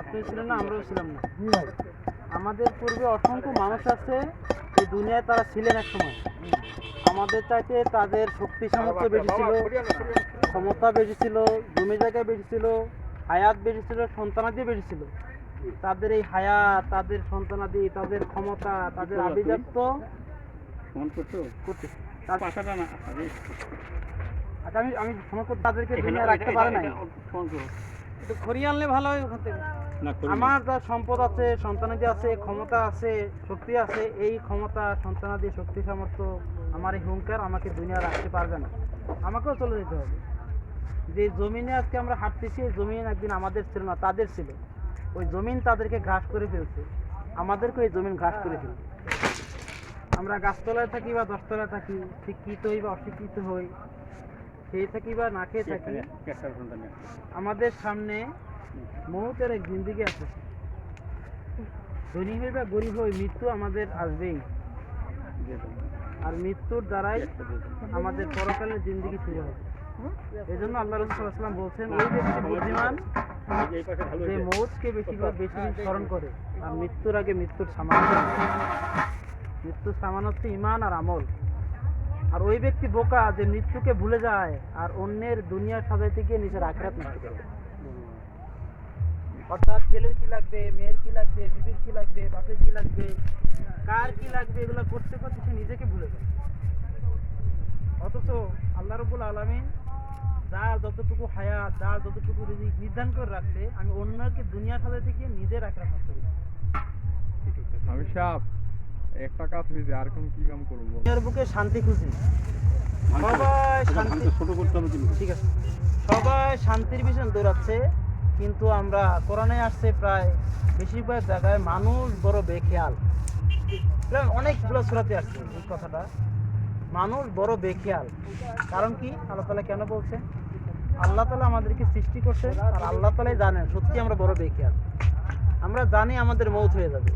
আপনি ছিলেন না আমরাও ছিলাম না। আমাদের পূর্বে অসংখ্য মানুষ আছে এই দুনিয়ায় তারা ছিলেন এক সময়। আমাদের চাইতে তাদের শক্তি সামর্থ্য বেশি ছিল ক্ষমতা বেশি ছিল জমি জায়গা বেশি ছিল হায়াত বেশি ছিল সন্তানাদি বেশি ছিল। তাদের এই হায়াত তাদের সন্তানাদি তাদের ক্ষমতা তাদের আভিজাত্য না আচ্ছা আমি আমি সময় করতে তাদেরকে দুনিয়া রাখতে পারে একটু খড়িয়ে আনলে ভালো হয় ওখান থেকে। আমার যা সম্পদ আছে সন্তানাদি আছে ক্ষমতা আছে শক্তি আছে এই ক্ষমতা সন্তানাদি শক্তি সামর্থ্য আমার এই হুঙ্কার আমাকে দুনিয়া রাখতে পারবে না। আমাকেও চলে যেতে হবে। যে জমিনে আজকে আমরা হাঁটতেছি এই জমিন একদিন আমাদের ছিল না তাদের ছিল। ওই জমিন তাদেরকে ঘাস করে ফেলছে। আমাদেরকে এই জমিন ঘাস করে ফেলছে। আমরা গাছতলায় থাকি বা দশতলায় থাকি শিক্ষিত হই বা অশিক্ষিত হই খেয়ে থাকি বা না খেয়ে থাকি আমাদের সামনে মৌতের এক জিন্দিগি আছে। ধনী হই বা গরিব হই মৃত্যু আমাদের আসবেই। আর মৃত্যুর দ্বারাই আমাদের পরকালের জিন্দিগি শুরু হয়। এই জন্য আল্লাহ রসুলাম বলছেন ওই ব্যক্তি বুদ্ধিমান এই যে মৌতকে বেশি করে বেশি স্মরণ করে আর মৃত্যুর আগে মৃত্যুর সামান্য মৃত্যুর সামান্য হচ্ছে ইমান আর আমল। আর ওই ব্যক্তি বোকা যে মৃত্যুকে ভুলে যায় আর অন্যের দুনিয়া সাজাইতে গিয়ে নিজের আখরাত নষ্ট করে অর্থাৎ ছেলের কি লাগবে, মেয়ের কি লাগবে বিবির কি লাগবে, বাপের কি লাগবে, কার কি লাগবে, এগুলো করতে করতে সে নিজেকে ভুলে যায়। অথচ আল্লাহ রবুল আলমিন যার যতটুকু হায়াত, যার যতটুকু রিজিক নির্ধারণ করে রাখছে, আমি অন্যকে দুনিয়া সাজাইতে গিয়ে নিজের আখরাত নষ্ট করি আমি সাপ। একটা কাজ হয়েছে আর কোন কি কাম করব দুনিয়ার বুকে শান্তি খুঁজি। সবাই শান্তি ছোট করতে হবে ঠিক আছে। সবাই শান্তির পিছনে দৌড়াচ্ছে কিন্তু আমরা কোরআনে আসছে প্রায় বেশিরভাগ জায়গায় মানুষ বড় বেখেয়াল। অনেকগুলো সুরাতে আসছে এই কথাটা। মানুষ বড় বেখেয়াল। কারণ কি? আল্লাহ তালা কেন বলছে? আল্লাহ তালা আমাদেরকে সৃষ্টি করছে আর আল্লাহ তালাই জানেন সত্যি আমরা বড় বেখেয়াল। আমরা জানি আমাদের মৌত হয়ে যাবে।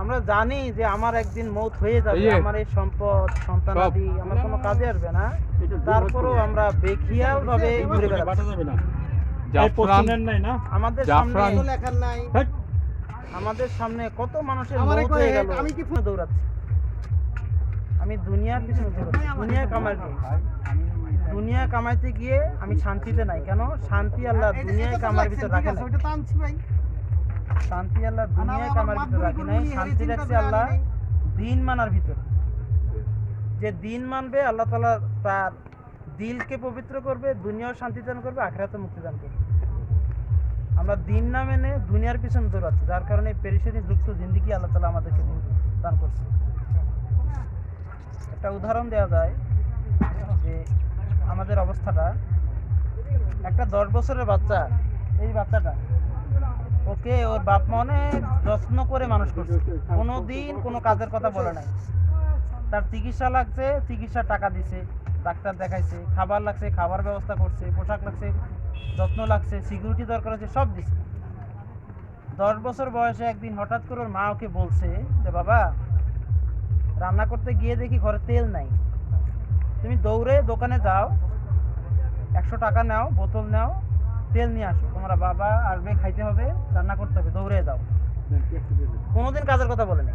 আমরা জানি যে আমার একদিন মৌত হয়ে যাবে আমার এই সম্পদ সন্তানাদি আমার কোনো কাজে আসবে না। তারপরেও আমরা বেখিয়াল ভাবে ঘুরে বেড়াচ্ছি। বাটা যাবে না। জাফরান নাই না? আমাদের। সামনে লেখার নাই। আমাদের সামনে কত মানুষের মৌত হয়ে গেল। আমি কি দৌড়াচ্ছি। আমি দুনিয়ার পিছনে দৌড়াচ্ছি। দুনিয়া কামাইতে দুনিয়া কামাইতে গিয়ে আমি শান্তিতে নাই। কেন? শান্তি আল্লাহ দুনিয়ায় কামার ভিতর রাখে নাই। শান্তি আল্লাহ দুনিয়ায় কামার ভিতর রাখি নাই শান্তি রাখছে আল্লাহ দিন মানার ভিতর। যে দিন মানবে আল্লাহ তালা তার দিলকে পবিত্র করবে দুনিয়াও শান্তি দান করবে আখেরাতে মুক্তি দান করবে। আমরা দিন না মেনে দুনিয়ার পিছনে দৌড়াচ্ছি যার কারণে পেরিসানি যুক্ত জিন্দিগি আল্লাহ তালা আমাদেরকে দান করছে। একটা উদাহরণ দেওয়া যায় যে আমাদের অবস্থাটা একটা দশ বছরের বাচ্চা এই বাচ্চাটা ওকে, ওর বাপ মা অনেক যত্ন করে মানুষ করছে। কোনো দিন কোনো কাজের কথা বলে নাই। তার চিকিৎসা লাগছে, চিকিৎসার টাকা দিছে, ডাক্তার দেখাইছে, খাবার লাগছে, খাবার ব্যবস্থা করছে, পোশাক লাগছে, যত্ন লাগছে সিকিউরিটি দরকার আছে, সব দিছে। দশ বছর বয়সে একদিন হঠাৎ করে ওর মা ওকে বলছে যে, বাবা, রান্না করতে গিয়ে দেখি ঘরে তেল নাই। তুমি দৌড়ে দোকানে যাও, একশো টাকা নাও, বোতল নাও তেল নিয়ে আসো, তোমরা বাবা আসবে, খাইতে হবে, রান্না করতে হবে, দৌড়ে যাও। কোনোদিন কাজের কথা বলেনি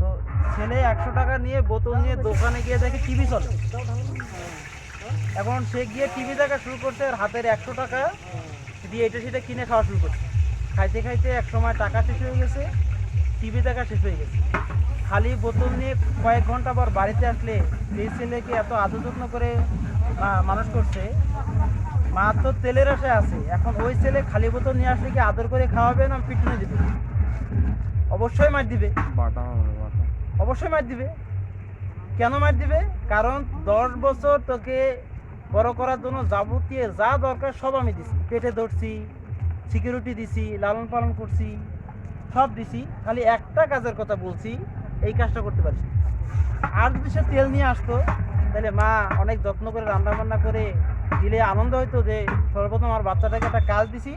তো ছেলে একশো টাকা নিয়ে বোতল নিয়ে দোকানে গিয়ে দেখে টিভি চলে। এখন সে গিয়ে টিভি দেখা শুরু করছে, আর হাতের একশো টাকা দিয়ে এটা সেটা কিনে খাওয়া শুরু করছে। খাইতে খাইতে এক সময় টাকা শেষ হয়ে গেছে, টিভি দেখা শেষ হয়ে গেছে। খালি বোতল নিয়ে কয়েক ঘণ্টা পর বাড়িতে আসলে সেই ছেলেকে এত আদর যত্ন করে মানুষ করছে মা তো তেলের আশায় আছে। এখন ওই ছেলে খালি বোতল নিয়ে আসলে কি আদর করে খাওয়াবে না পিটুনে দিবে? অবশ্যই মার দিবে। অবশ্যই মার দিবে। কেন মার দিবে? কারণ দশ বছর তোকে বড় করার জন্য যাবতীয় যা দরকার সব আমি দিছি। পেটে ধরছি সিকিউরিটি দিছি লালন পালন করছি সব দিছি। খালি একটা কাজের কথা বলছি এই কাজটা করতে পারিস আর যদি সে তেল নিয়ে আসতো তাহলে মা অনেক যত্ন করে রান্না বান্না করে দিলে আনন্দ হইতো যে সর্বপ্রথম আমার বাচ্চাটাকে একটা কাজ দিছি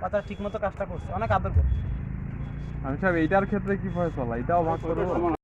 বাচ্চা ঠিকমতো কাজটা করছে অনেক আদর করছে। আমি সাহেব এইটার ক্ষেত্রে কি ভয় চলা? এটাও ভাগ করব